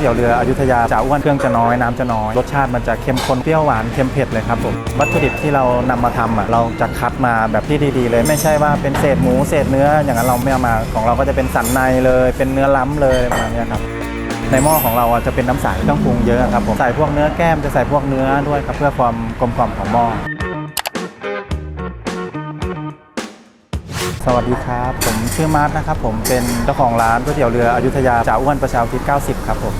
เตี๋ยวเรืออยุธยาจะอ้วนเครื่องจะน้อยน้ำจะน้อยรสชาติมันจะเข้มข้นเปรี้ยวหวานเค็มเผ็ดเลยครับผมวัตถุดิบที่เรานำมาทำอะเราจะคัดมาแบบที่ดีๆ เลย ไม่ใช่ว่าเป็นเศษหมูเศษเนื้อ อย่างนั้นเราไม่เอามาของเราก็จะเป็นสันในเลย เป็นเนื้อล้ำเลยประมาณนี้ครับในหม้อของเราจะเป็นน้ำใสต้องปรุงเยอะครับผมใส่พวกเนื้อแก้มจะใส่พวกเนื้อด้วยครับเพื่อความกลมกล่อมของหม้อ สวัสดีครับ ผมชื่อมาร์ทนะครับ ผมเป็นเจ้าของร้านก๋วยเตี๋ยวเรืออยุธยาจ่าอ้วนประชาอุทิศ90 ครับผม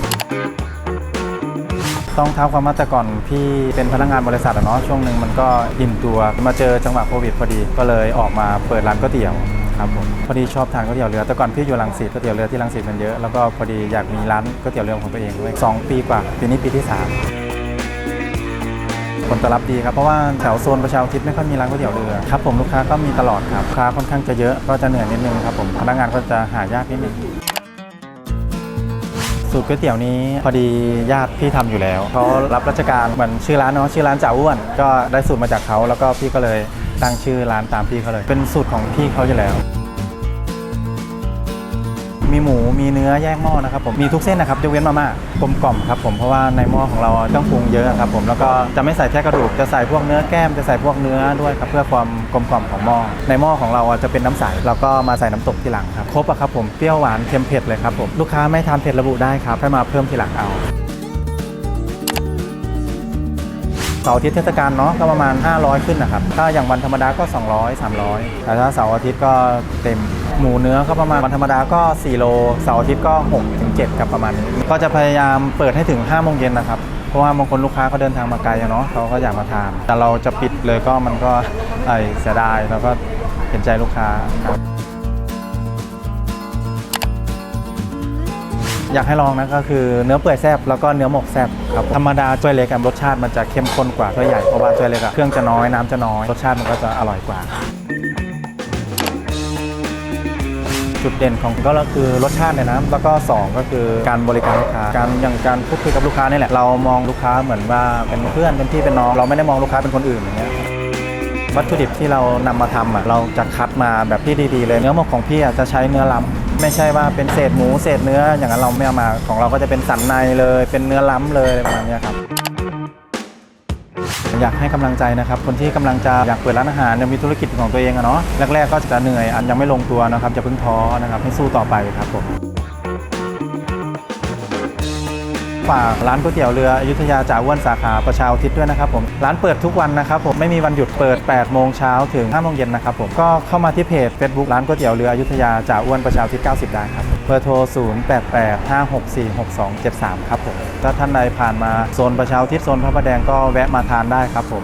ต้องเท้าความมาแต่ก่อนพี่เป็นพนักงานบริษัทอะเนาะช่วงหนึ่งมันก็อิ่มตัวมาเจอจังหวะโควิดพอดี ก็เลยออกมาเปิดร้านก๋วยเตี๋ยวครับผมพอดีชอบทานก๋วยเตี๋ยวเรือแต่ก่อนพี่อยู่รังสิตก๋วยเตี๋ยวเรือที่รังสิตมันเยอะแล้วก็พอดีอยากมีร้านก๋วยเตี๋ยวเรือของตัวเองด้วยสองปีกว่าปีนี้ปีที่สาม ผลตอบรับดีครับ เพราะว่าแถวโซนประชาอุทิศไม่ค่อยมีร้านก๋วยเตี๋ยวเรือครับผมลูกค้าก็มีตลอดครับลูกค้าค่อนข้างจะเยอะก็จะเหนื่อยนิดนึงครับผมพนักงานก็จะหายากนิดนึงสูตรก๋วยเตี๋ยวนี้พอดีญาติพี่ทำอยู่แล้วเขารับราชการเหมือนชื่อร้านเนาะชื่อร้านจ่าอ้วน ก็ได้สูตรมาจากเขาแล้วก็พี่ก็เลยตั้งชื่อร้านตามพี่เขาเลย เป็นสูตรของพี่เขาอยู่แล้ว มีหมูมีเนื้อแยกหม้อนะครับผมมีทุกเส้นนะครับยกเว้นมาม่ากลมกล่อมครับผมเพราะว่าในหม้อของเราต้องปรุงเยอะครับผมแล้วก็จะไม่ใส่แค่กระดูกจะใส่พวกเนื้อแก้มจะใส่พวกเนื้อด้วยครับเพื่อความกลมกล่อมของหม้อในหม้อของเราจะเป็นน้ำใสแล้วก็มาใส่น้ำตกทีหลังครับครบอะครับผมเปรี้ยวหวานเค็มเผ็ดเลยครับผมลูกค้าไม่ทานเผ็ดระบุได้ครับให้มาเพิ่มทีหลังเอา เสาร์อาทิตย์เทศกาลเนาะก็ประมาณ 500 ขึ้นนะครับ ถ้าอย่างวันธรรมดาก็ 200 300 แต่ถ้าเสาร์อาทิตย์ก็เต็มหมูเนื้อก็ประมาณวันธรรมดาก็ 4 โลเสาร์อาทิตย์ก็6ถึง7ครับประมาณนี้ก็จะพยายามเปิดให้ถึง5โมงเย็นนะครับเพราะว่าบางคนลูกค้าเขาเดินทางมาไกลเนาะเขาก็อยากมาทาน แต่เราจะปิดเลยก็มันก็เสียดายแล้วก็เห็นใจลูกค้าครับ อยากให้ลองนะก็คือเนื้อเปื่อยแซบแล้วก็เนื้อหมกแซบครับธรรมดาถ้วยเล็กรสชาติมันจะเข้มข้นกว่าถ้วยใหญ่เพราะว่าถ้วยเล็กอะเครื่องจะน้อยน้ำจะน้อยรสชาติมันก็จะอร่อยกว่า จุดเด่นของก็คือรสชาติเลยนะแล้วก็ 2 ก็คือการบริการลูกค้าการอย่างการพูดคุยกับลูกค้านี่แหละเรามองลูกค้าเหมือนว่าเป็นเพื่อนเป็นพี่เป็นน้องเราไม่ได้มองลูกค้าเป็นคนอื่นอย่างเงี้ยวัตถุดิบที่เรานำมาทำอะเราจะคัดมาแบบที่ดีๆเลยเนื้อหมกของพี่อะจะใช้เนื้อล้ำ ไม่ใช่ว่าเป็นเศษหมูเศษเนื้ออย่างนั้นเราไม่เอามาของเราก็จะเป็นสันในเลย เป็นเนื้อล้ำเลยประมาณนี้ครับอยากให้กำลังใจนะครับ คนที่กำลังจะอยากเปิดร้านอาหารมีธุรกิจของตัวเองอะเนาะแรกๆก็จะเหนื่อยอันยังไม่ลงตัวนะครับจะเพิ่งท้อนะครับให้สู้ต่อไปครับผม ฝากร้านก๋วยเตี๋ยวเรืออยุธยาจ่าอ้วนสาขาประชาอุทิศด้วยนะครับผมร้านเปิดทุกวันนะครับผมไม่มีวันหยุดเปิด 8 โมงเช้าถึง5โมงเย็นนะครับผมก็เข้ามาที่เพจ Facebook ร้านก๋วยเตี๋ยวเรืออยุธยาจ่าอ้วนประชาอุทิศ90 ได้ครับเบอร์โทร 0885646273 ครับผมถ้าท่านใดผ่านมาโซนประชาอุทิศโซนพระประแดงก็แวะมาทานได้ครับผม